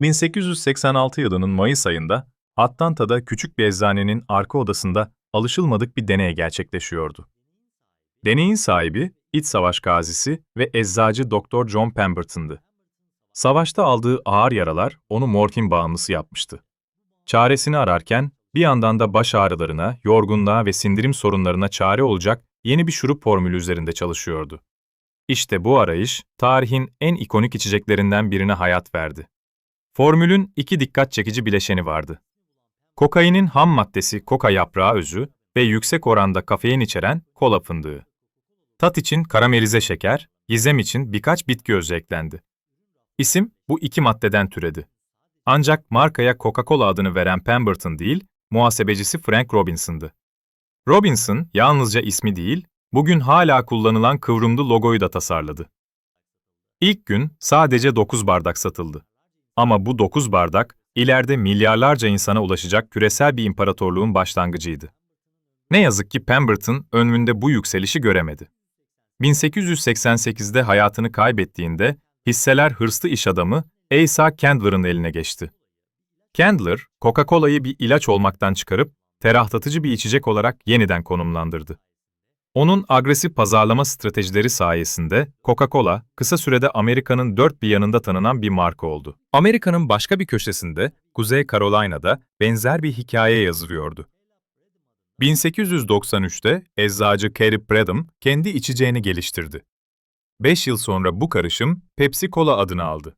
1886 yılının Mayıs ayında Atlanta'da küçük bir eczanenin arka odasında alışılmadık bir deney gerçekleşiyordu. Deneyin sahibi, iç savaş gazisi ve eczacı Dr. John Pemberton'dı. Savaşta aldığı ağır yaralar onu morfin bağımlısı yapmıştı. Çaresini ararken bir yandan da baş ağrılarına, yorgunluğa ve sindirim sorunlarına çare olacak yeni bir şurup formülü üzerinde çalışıyordu. İşte bu arayış, tarihin en ikonik içeceklerinden birine hayat verdi. Formülün iki dikkat çekici bileşeni vardı. Kokainin ham maddesi koka yaprağı özü ve yüksek oranda kafein içeren kola fındığı. Tat için karamelize şeker, gizem için birkaç bitki özü eklendi. İsim bu iki maddeden türedi. Ancak markaya Coca-Cola adını veren Pemberton değil, muhasebecisi Frank Robinson'dı. Robinson yalnızca ismi değil, bugün hala kullanılan kıvrımlı logoyu da tasarladı. İlk gün sadece 9 bardak satıldı. Ama bu 9 bardak, ileride milyarlarca insana ulaşacak küresel bir imparatorluğun başlangıcıydı. Ne yazık ki Pemberton ömründe bu yükselişi göremedi. 1888'de hayatını kaybettiğinde hisseler hırslı iş adamı Asa Candler'ın eline geçti. Candler, Coca-Cola'yı bir ilaç olmaktan çıkarıp ferahlatıcı bir içecek olarak yeniden konumlandırdı. Onun agresif pazarlama stratejileri sayesinde Coca-Cola kısa sürede Amerika'nın dört bir yanında tanınan bir marka oldu. Amerika'nın başka bir köşesinde, Kuzey Carolina'da benzer bir hikaye yazılıyordu. 1893'te eczacı Carey Pradham kendi içeceğini geliştirdi. 5 yıl sonra bu karışım Pepsi Cola adını aldı.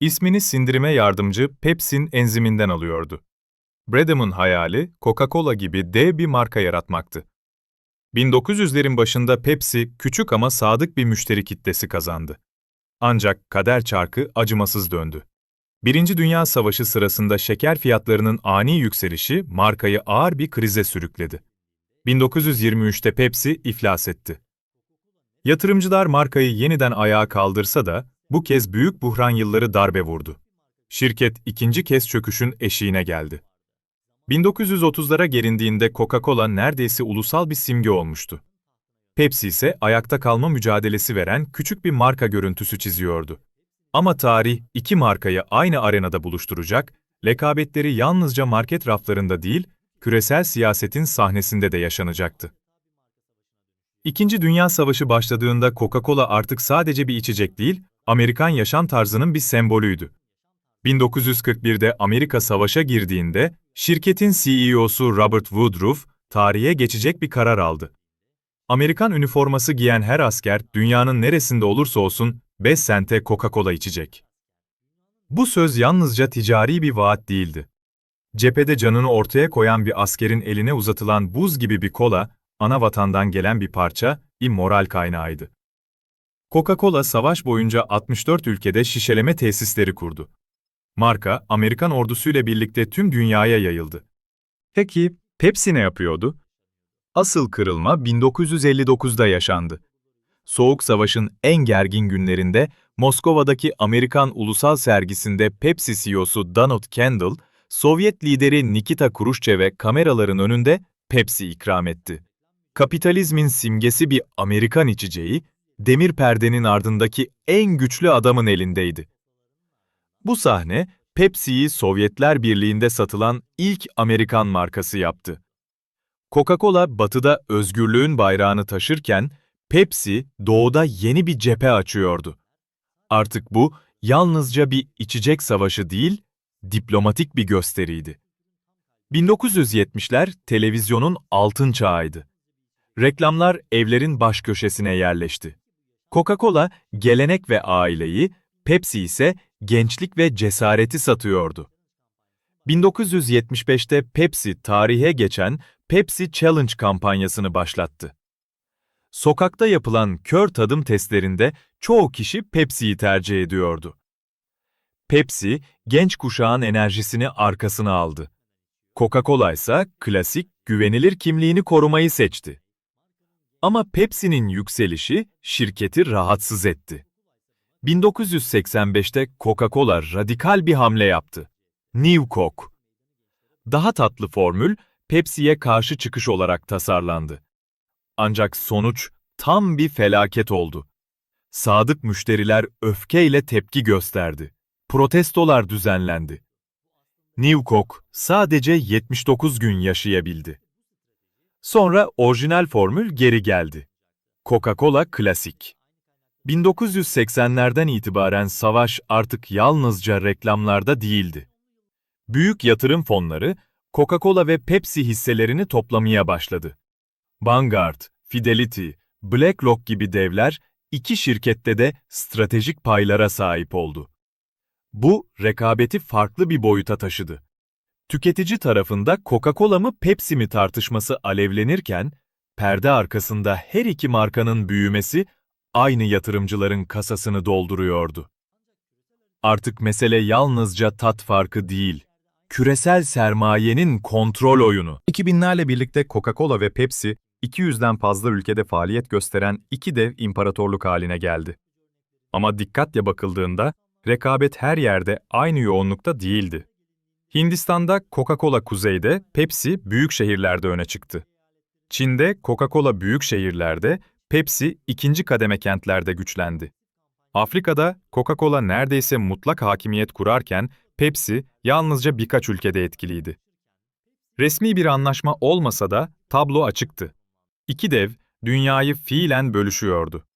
İsmini sindirime yardımcı pepsin enziminden alıyordu. Bradham'ın hayali Coca-Cola gibi dev bir marka yaratmaktı. 1900'lerin başında Pepsi küçük ama sadık bir müşteri kitlesi kazandı. Ancak kader çarkı acımasız döndü. Birinci Dünya Savaşı sırasında şeker fiyatlarının ani yükselişi markayı ağır bir krize sürükledi. 1923'te Pepsi iflas etti. Yatırımcılar markayı yeniden ayağa kaldırsa da bu kez büyük buhran yılları darbe vurdu. Şirket ikinci kez çöküşün eşiğine geldi. 1930'lara gelindiğinde Coca-Cola neredeyse ulusal bir simge olmuştu. Pepsi ise ayakta kalma mücadelesi veren küçük bir marka görüntüsü çiziyordu. Ama tarih iki markayı aynı arenada buluşturacak, lekabetleri yalnızca market raflarında değil, küresel siyasetin sahnesinde de yaşanacaktı. İkinci Dünya Savaşı başladığında Coca-Cola artık sadece bir içecek değil, Amerikan yaşam tarzının bir sembolüydü. 1941'de Amerika savaşa girdiğinde, şirketin CEO'su Robert Woodruff, tarihe geçecek bir karar aldı. Amerikan üniforması giyen her asker, dünyanın neresinde olursa olsun 5 sente Coca-Cola içecek. Bu söz yalnızca ticari bir vaat değildi. Cephede canını ortaya koyan bir askerin eline uzatılan buz gibi bir kola, ana vatandan gelen bir parça, bir moral kaynağıydı. Coca-Cola savaş boyunca 64 ülkede şişeleme tesisleri kurdu. Marka, Amerikan ordusuyla birlikte tüm dünyaya yayıldı. Peki, Pepsi ne yapıyordu? Asıl kırılma 1959'da yaşandı. Soğuk Savaş'ın en gergin günlerinde Moskova'daki Amerikan Ulusal Sergisi'nde Pepsi CEO'su Donald Kendall, Sovyet lideri Nikita Khrushchev'e kameraların önünde Pepsi ikram etti. Kapitalizmin simgesi bir Amerikan içeceği, demir perdenin ardındaki en güçlü adamın elindeydi. Bu sahne, Pepsi'yi Sovyetler Birliği'nde satılan ilk Amerikan markası yaptı. Coca-Cola batıda özgürlüğün bayrağını taşırken, Pepsi doğuda yeni bir cephe açıyordu. Artık bu yalnızca bir içecek savaşı değil, diplomatik bir gösteriydi. 1970'ler televizyonun altın çağıydı. Reklamlar evlerin baş köşesine yerleşti. Coca-Cola gelenek ve aileyi, Pepsi ise gençlik ve cesareti satıyordu. 1975'te Pepsi tarihe geçen Pepsi Challenge kampanyasını başlattı. Sokakta yapılan kör tadım testlerinde çoğu kişi Pepsi'yi tercih ediyordu. Pepsi, genç kuşağın enerjisini arkasına aldı. Coca-Cola ise klasik, güvenilir kimliğini korumayı seçti. Ama Pepsi'nin yükselişi şirketi rahatsız etti. 1985'te Coca-Cola radikal bir hamle yaptı. New Coke. Daha tatlı formül Pepsi'ye karşı çıkış olarak tasarlandı. Ancak sonuç tam bir felaket oldu. Sadık müşteriler öfkeyle tepki gösterdi. protestolar düzenlendi. Newcock sadece 79 gün yaşayabildi. Sonra orijinal formül geri geldi. Coca-Cola Klasik. 1980'lerden itibaren savaş artık yalnızca reklamlarda değildi. Büyük yatırım fonları Coca-Cola ve Pepsi hisselerini toplamaya başladı. Vanguard, Fidelity, BlackRock gibi devler iki şirkette de stratejik paylara sahip oldu. Bu rekabeti farklı bir boyuta taşıdı. Tüketici tarafında Coca-Cola mı Pepsi mi tartışması alevlenirken, perde arkasında her iki markanın büyümesi aynı yatırımcıların kasasını dolduruyordu. Artık mesele yalnızca tat farkı değil, küresel sermayenin kontrol oyunu. 2000'lerle birlikte Coca-Cola ve Pepsi, 200'den fazla ülkede faaliyet gösteren iki dev imparatorluk haline geldi. Ama dikkatle bakıldığında, rekabet her yerde aynı yoğunlukta değildi. Hindistan'da Coca-Cola kuzeyde, Pepsi büyük şehirlerde öne çıktı. Çin'de Coca-Cola büyük şehirlerde, Pepsi ikinci kademe kentlerde güçlendi. Afrika'da Coca-Cola neredeyse mutlak hakimiyet kurarken Pepsi yalnızca birkaç ülkede etkiliydi. Resmi bir anlaşma olmasa da tablo açıktı. İki dev dünyayı fiilen bölüşüyordu.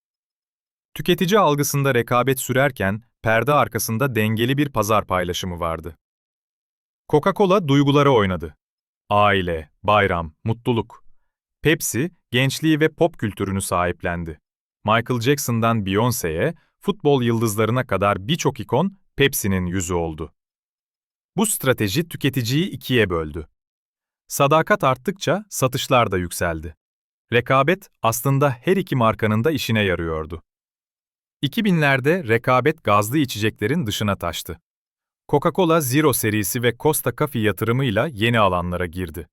Tüketici algısında rekabet sürerken perde arkasında dengeli bir pazar paylaşımı vardı. Coca-Cola duyguları oynadı. Aile, bayram, mutluluk. Pepsi, gençliği ve pop kültürünü sahiplendi. Michael Jackson'dan Beyoncé'ye, futbol yıldızlarına kadar birçok ikon Pepsi'nin yüzü oldu. Bu strateji tüketiciyi ikiye böldü. Sadakat arttıkça satışlar da yükseldi. Rekabet aslında her iki markanın da işine yarıyordu. 2000'lerde rekabet gazlı içeceklerin dışına taştı. Coca-Cola Zero serisi ve Costa Coffee yatırımıyla yeni alanlara girdi.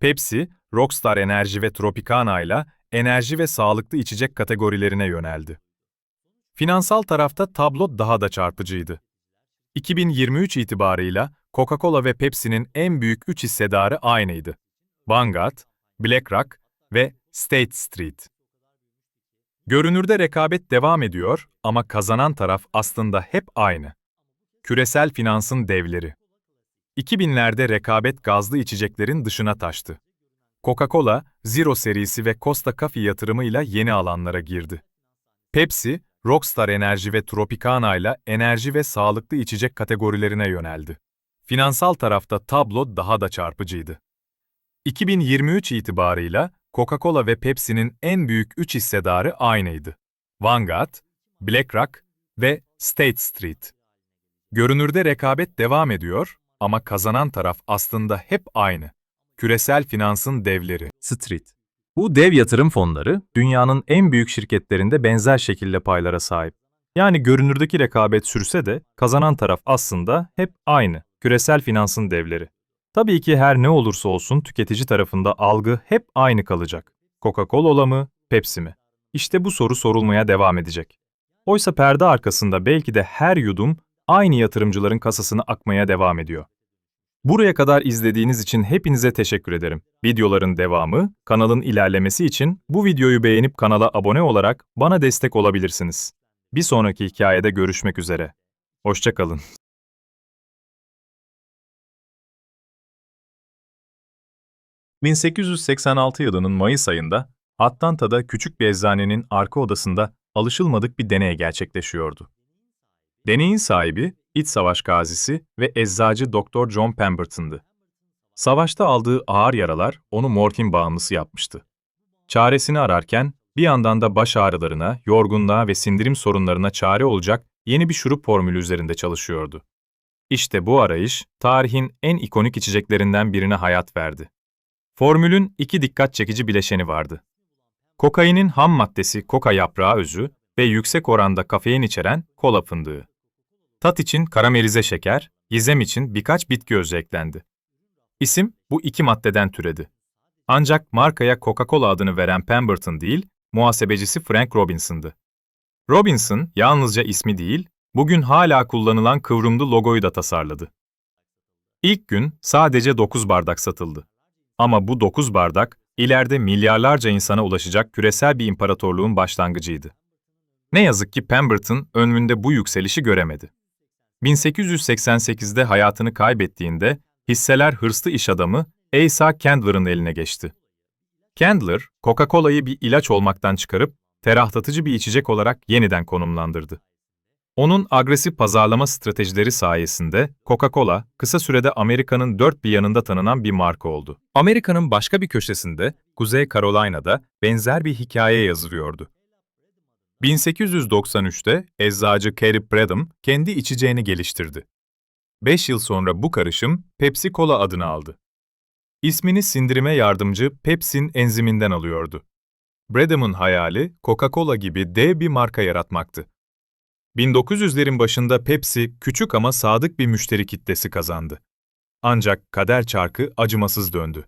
Pepsi, Rockstar Enerji ve Tropicana ile enerji ve sağlıklı içecek kategorilerine yöneldi. Finansal tarafta tablo daha da çarpıcıydı. 2023 itibarıyla Coca-Cola ve Pepsi'nin en büyük üç hissedarı aynıydı. Vanguard, BlackRock ve State Street. Görünürde rekabet devam ediyor ama kazanan taraf aslında hep aynı. Küresel finansın devleri. 2000'lerde rekabet gazlı içeceklerin dışına taştı. Coca-Cola, Zero serisi ve Costa Coffee yatırımıyla yeni alanlara girdi. Pepsi, Rockstar Enerji ve Tropicana ile enerji ve sağlıklı içecek kategorilerine yöneldi. Finansal tarafta tablo daha da çarpıcıydı. 2023 itibarıyla Coca-Cola ve Pepsi'nin en büyük üç hissedarı aynıydı. Vanguard, BlackRock ve State Street. Görünürde rekabet devam ediyor ama kazanan taraf aslında hep aynı. Küresel finansın devleri. Street. Bu dev yatırım fonları dünyanın en büyük şirketlerinde benzer şekilde paylara sahip. Yani görünürdeki rekabet sürse de kazanan taraf aslında hep aynı. Küresel finansın devleri. Tabii ki her ne olursa olsun tüketici tarafında algı hep aynı kalacak. Coca-Cola mı, Pepsi mi? İşte bu soru sorulmaya devam edecek. Oysa perde arkasında belki de her yudum aynı yatırımcıların kasasına akmaya devam ediyor. Buraya kadar izlediğiniz için hepinize teşekkür ederim. Videoların devamı, kanalın ilerlemesi için bu videoyu beğenip kanala abone olarak bana destek olabilirsiniz. Bir sonraki hikayede görüşmek üzere. Hoşçakalın. ...1886 yılının Mayıs ayında Atlanta'da küçük bir eczanenin arka odasında alışılmadık bir deney gerçekleşiyordu. Deneyin sahibi, iç savaş gazisi ve eczacı Dr. John Pemberton'dı. Savaşta aldığı ağır yaralar onu morfin bağımlısı yapmıştı. Çaresini ararken bir yandan da baş ağrılarına, yorgunluğa ve sindirim sorunlarına çare olacak yeni bir şurup formülü üzerinde çalışıyordu. İşte bu arayış, tarihin en ikonik içeceklerinden birine hayat verdi. Formülün iki dikkat çekici bileşeni vardı. Kokainin ham maddesi koka yaprağı özü ve yüksek oranda kafein içeren kola fındığı. Tat için karamelize şeker, gizem için birkaç bitki özü eklendi. İsim bu iki maddeden türedi. Ancak markaya Coca-Cola adını veren Pemberton değil, muhasebecisi Frank Robinson'dı. Robinson yalnızca ismi değil, bugün hala kullanılan kıvrımlı logoyu da tasarladı. İlk gün sadece 9 bardak satıldı. Ama bu 9 bardak, ileride milyarlarca insana ulaşacak küresel bir imparatorluğun başlangıcıydı. Ne yazık ki Pemberton önünde bu yükselişi göremedi. 1888'de hayatını kaybettiğinde hisseler hırslı iş adamı Asa Candler'ın eline geçti. Candler, Coca-Cola'yı bir ilaç olmaktan çıkarıp ferahlatıcı bir içecek olarak yeniden konumlandırdı. Onun agresif pazarlama stratejileri sayesinde Coca-Cola kısa sürede Amerika'nın dört bir yanında tanınan bir marka oldu. Amerika'nın başka bir köşesinde, Kuzey Carolina'da benzer bir hikaye yazılıyordu. 1893'te eczacı Carey Pradham kendi içeceğini geliştirdi. 5 yıl sonra bu karışım Pepsi Cola adını aldı. İsmini sindirime yardımcı pepsin enziminden alıyordu. Bradham'ın hayali Coca-Cola gibi dev bir marka yaratmaktı. 1900'lerin başında Pepsi küçük ama sadık bir müşteri kitlesi kazandı. Ancak kader çarkı acımasız döndü.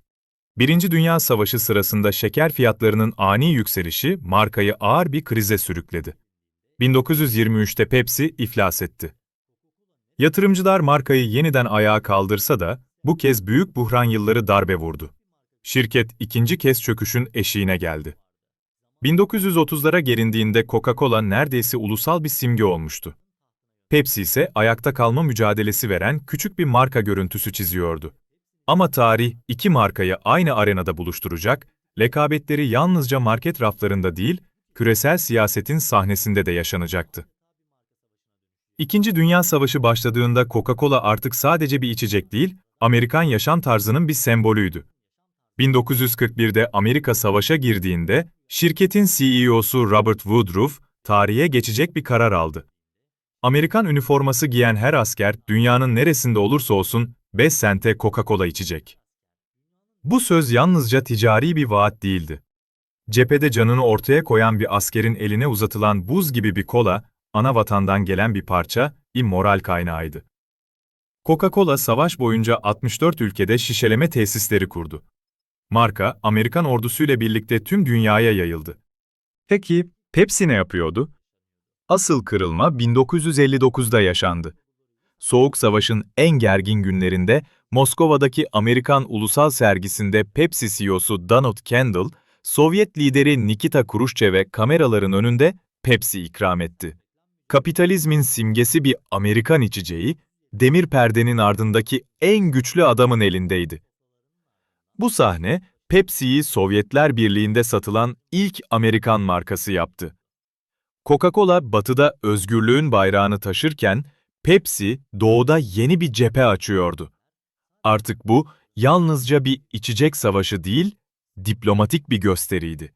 Birinci Dünya Savaşı sırasında şeker fiyatlarının ani yükselişi markayı ağır bir krize sürükledi. 1923'te Pepsi iflas etti. Yatırımcılar markayı yeniden ayağa kaldırsa da bu kez büyük buhran yılları darbe vurdu. Şirket ikinci kez çöküşün eşiğine geldi. 1930'lara gelindiğinde Coca-Cola neredeyse ulusal bir simge olmuştu. Pepsi ise ayakta kalma mücadelesi veren küçük bir marka görüntüsü çiziyordu. Ama tarih iki markayı aynı arenada buluşturacak, lekabetleri yalnızca market raflarında değil, küresel siyasetin sahnesinde de yaşanacaktı. İkinci Dünya Savaşı başladığında Coca-Cola artık sadece bir içecek değil, Amerikan yaşam tarzının bir sembolüydü. 1941'de Amerika savaşa girdiğinde, şirketin CEO'su Robert Woodruff, tarihe geçecek bir karar aldı. Amerikan üniforması giyen her asker, dünyanın neresinde olursa olsun 5 sente Coca-Cola içecek. Bu söz yalnızca ticari bir vaat değildi. Cephede canını ortaya koyan bir askerin eline uzatılan buz gibi bir kola, ana vatandan gelen bir parça, bir moral kaynağıydı. Coca-Cola savaş boyunca 64 ülkede şişeleme tesisleri kurdu. Marka, Amerikan ordusuyla birlikte tüm dünyaya yayıldı. Peki, Pepsi ne yapıyordu? Asıl kırılma 1959'da yaşandı. Soğuk Savaş'ın en gergin günlerinde Moskova'daki Amerikan Ulusal Sergisi'nde Pepsi CEO'su Donald Kendall, Sovyet lideri Nikita Khrushchev'e kameraların önünde Pepsi ikram etti. Kapitalizmin simgesi bir Amerikan içeceği, demir perdenin ardındaki en güçlü adamın elindeydi. Bu sahne, Pepsi'yi Sovyetler Birliği'nde satılan ilk Amerikan markası yaptı. Coca-Cola batıda özgürlüğün bayrağını taşırken, Pepsi doğuda yeni bir cephe açıyordu. Artık bu yalnızca bir içecek savaşı değil, diplomatik bir gösteriydi.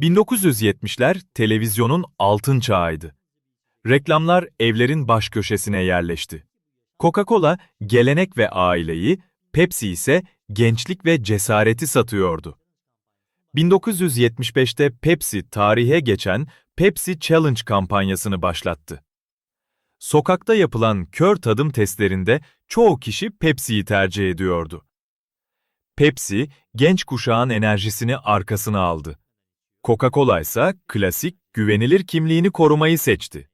1970'ler televizyonun altın çağıydı. Reklamlar evlerin baş köşesine yerleşti. Coca-Cola gelenek ve aileyi, Pepsi ise gençlik ve cesareti satıyordu. 1975'te Pepsi tarihe geçen Pepsi Challenge kampanyasını başlattı. Sokakta yapılan kör tadım testlerinde çoğu kişi Pepsi'yi tercih ediyordu. Pepsi, genç kuşağın enerjisini arkasına aldı. Coca-Cola ise klasik, güvenilir kimliğini korumayı seçti.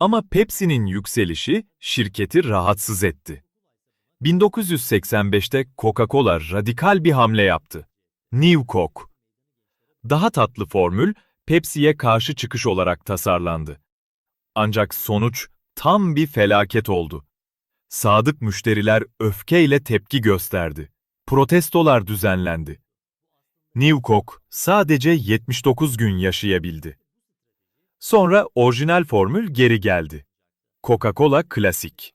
Ama Pepsi'nin yükselişi şirketi rahatsız etti. 1985'te Coca-Cola radikal bir hamle yaptı. New Coke. Daha tatlı formül, Pepsi'ye karşı çıkış olarak tasarlandı. Ancak sonuç tam bir felaket oldu. Sadık müşteriler öfkeyle tepki gösterdi. Protestolar düzenlendi. New Coke sadece 79 gün yaşayabildi. Sonra orijinal formül geri geldi. Coca-Cola Klasik.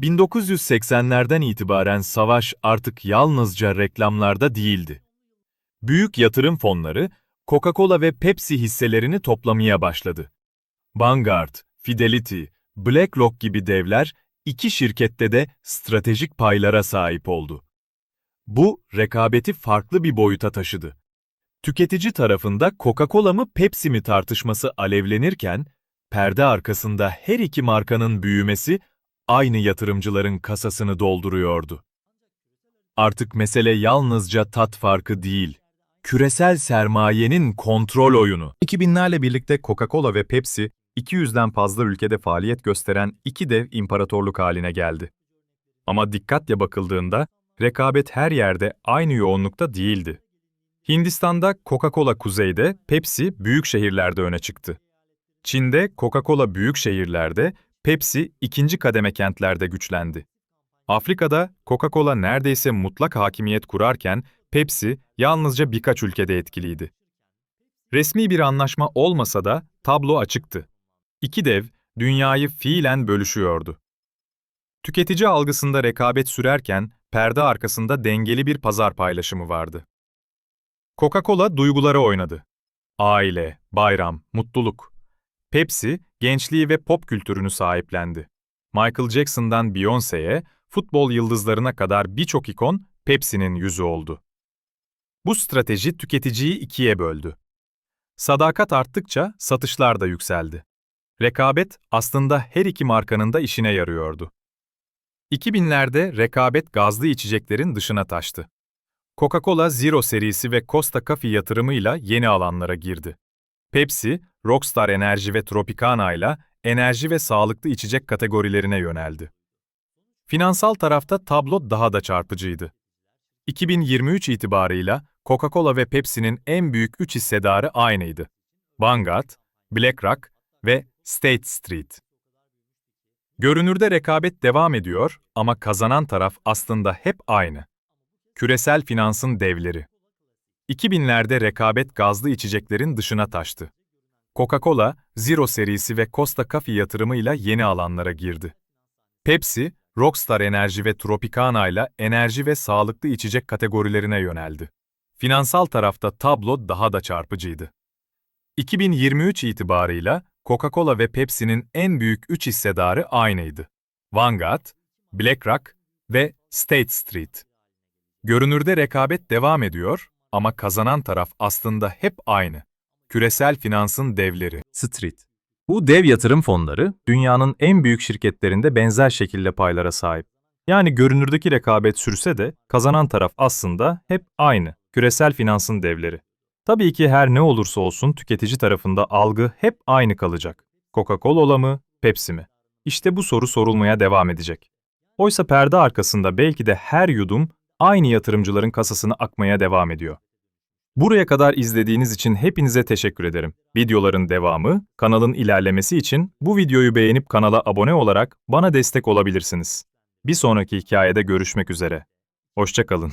1980'lerden itibaren savaş artık yalnızca reklamlarda değildi. Büyük yatırım fonları, Coca-Cola ve Pepsi hisselerini toplamaya başladı. Vanguard, Fidelity, BlackRock gibi devler, iki şirkette de stratejik paylara sahip oldu. Bu, rekabeti farklı bir boyuta taşıdı. Tüketici tarafında Coca-Cola mı Pepsi mi tartışması alevlenirken, perde arkasında her iki markanın büyümesi, aynı yatırımcıların kasasını dolduruyordu. Artık mesele yalnızca tat farkı değil, küresel sermayenin kontrol oyunu. 2000'lerle birlikte Coca-Cola ve Pepsi, 200'den fazla ülkede faaliyet gösteren iki dev imparatorluk haline geldi. Ama dikkatle bakıldığında, rekabet her yerde aynı yoğunlukta değildi. Hindistan'da Coca-Cola kuzeyde, Pepsi büyük şehirlerde öne çıktı. Çin'de Coca-Cola büyük şehirlerde, Pepsi ikinci kademe kentlerde güçlendi. Afrika'da Coca-Cola neredeyse mutlak hakimiyet kurarken Pepsi yalnızca birkaç ülkede etkiliydi. Resmi bir anlaşma olmasa da tablo açıktı. İki dev dünyayı fiilen bölüşüyordu. Tüketici algısında rekabet sürerken perde arkasında dengeli bir pazar paylaşımı vardı. Coca-Cola duyguları oynadı. Aile, bayram, mutluluk. Pepsi, gençliği ve pop kültürünü sahiplendi. Michael Jackson'dan Beyoncé'ye, futbol yıldızlarına kadar birçok ikon Pepsi'nin yüzü oldu. Bu strateji tüketiciyi ikiye böldü. Sadakat arttıkça satışlar da yükseldi. Rekabet aslında her iki markanın da işine yarıyordu. 2000'lerde rekabet gazlı içeceklerin dışına taştı. Coca-Cola Zero serisi ve Costa Coffee yatırımıyla yeni alanlara girdi. Pepsi, Rockstar Enerji ve Tropicana ile enerji ve sağlıklı içecek kategorilerine yöneldi. Finansal tarafta tablo daha da çarpıcıydı. 2023 itibarıyla Coca-Cola ve Pepsi'nin en büyük üç hissedarı aynıydı. Vanguard, BlackRock ve State Street. Görünürde rekabet devam ediyor ama kazanan taraf aslında hep aynı. Küresel finansın devleri. 2000'lerde rekabet gazlı içeceklerin dışına taştı. Coca-Cola, Zero serisi ve Costa Coffee yatırımıyla yeni alanlara girdi. Pepsi, Rockstar Enerji ve Tropicana ile enerji ve sağlıklı içecek kategorilerine yöneldi. Finansal tarafta tablo daha da çarpıcıydı. 2023 itibarıyla Coca-Cola ve Pepsi'nin en büyük üç hissedarı aynıydı. Vanguard, BlackRock ve State Street. Görünürde rekabet devam ediyor ama kazanan taraf aslında hep aynı. Küresel finansın devleri. Street. Bu dev yatırım fonları dünyanın en büyük şirketlerinde benzer şekilde paylara sahip. Yani görünürdeki rekabet sürse de kazanan taraf aslında hep aynı. Küresel finansın devleri. Tabii ki her ne olursa olsun tüketici tarafında algı hep aynı kalacak. Coca-Cola mı, Pepsi mi? İşte bu soru sorulmaya devam edecek. Oysa perde arkasında belki de her yudum aynı yatırımcıların kasasına akmaya devam ediyor. Buraya kadar izlediğiniz için hepinize teşekkür ederim. Videoların devamı, kanalın ilerlemesi için bu videoyu beğenip kanala abone olarak bana destek olabilirsiniz. Bir sonraki hikayede görüşmek üzere. Hoşçakalın.